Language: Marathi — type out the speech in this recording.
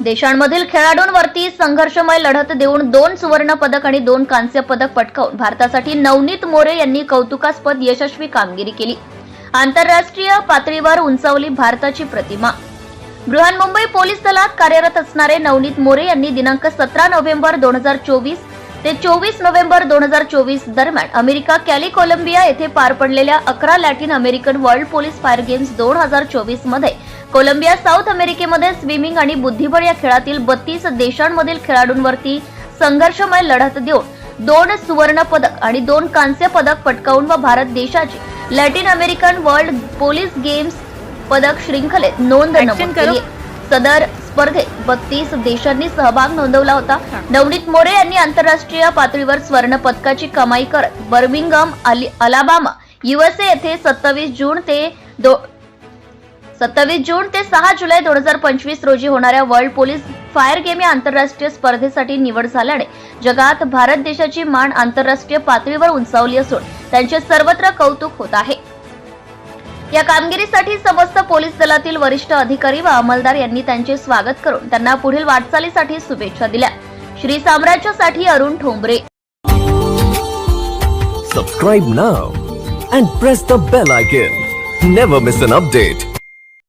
देशांमधील खेळाडूंवरती संघर्षमय लढत देऊन दोन सुवर्ण पदक आणि दोन कांस्य पदक पटकावून भारतासाठी नवनीत मोरे यांनी कौतुकास्पद यशस्वी कामगिरी केली. आंतरराष्ट्रीय पातळीवर उंचावली भारताची प्रतिमा. बृहन्मुंबई पोलीस दलात कार्यरत असणारे नवनीत मोरे यांनी दिनांक सतरा नोव्हेंबर दोन हजार चोवीस ते चोवीस नोव्हेंबर दोन हजार चोवीस दरम्यान अमेरिका कॅली कोलंबिया येथे पार पडलेल्या अकरा Latin American world police fire games दोन हजार चोवीसमध्ये कोलंबिया साऊथ अमेरिकेमध्ये स्विमिंग आणि बुद्धिबळ या खेळातील बत्तीस देशांमधील खेळाडूंवरती संघर्षमय लढत देऊन दोन सुवर्ण पदक आणि दोन कांस्य पदक पटकावून व भारत देशाची Latin American world police games पदक शृंखलेत नोंद सदर स्पर्धेत बत्तीस देशांनी सहभाग नोंदवला होता. नवनीत मोरे यांनी आंतरराष्ट्रीय पातळीवर स्वर्ण पदकाची कमाई करत बर्मिंगम अली- अलाबामा युएसए येथे सत्तावीस जून ते सत्तावीस जून ते सहा जुलै दोन हजार पंचवीस रोजी होणाऱ्या वर्ल्ड पोलीस फायर गेम या आंतरराष्ट्रीय स्पर्धेसाठी निवड झाल्याने जगात भारत देशाची मान आंतरराष्ट्रीय पातळीवर उंचावली असून त्यांचे सर्वत्र कौतुक होत आहे. या कामगिरीसाठी समस्त पोलीस दलातील वरिष्ठ अधिकारी व अंमलदार यांनी त्यांचे स्वागत करून त्यांना पुढील वाटचालीसाठी शुभेच्छा दिल्या. Shri साम्राज्यासाठी Arun Thombre. Subscribe now and press the bell icon never miss an update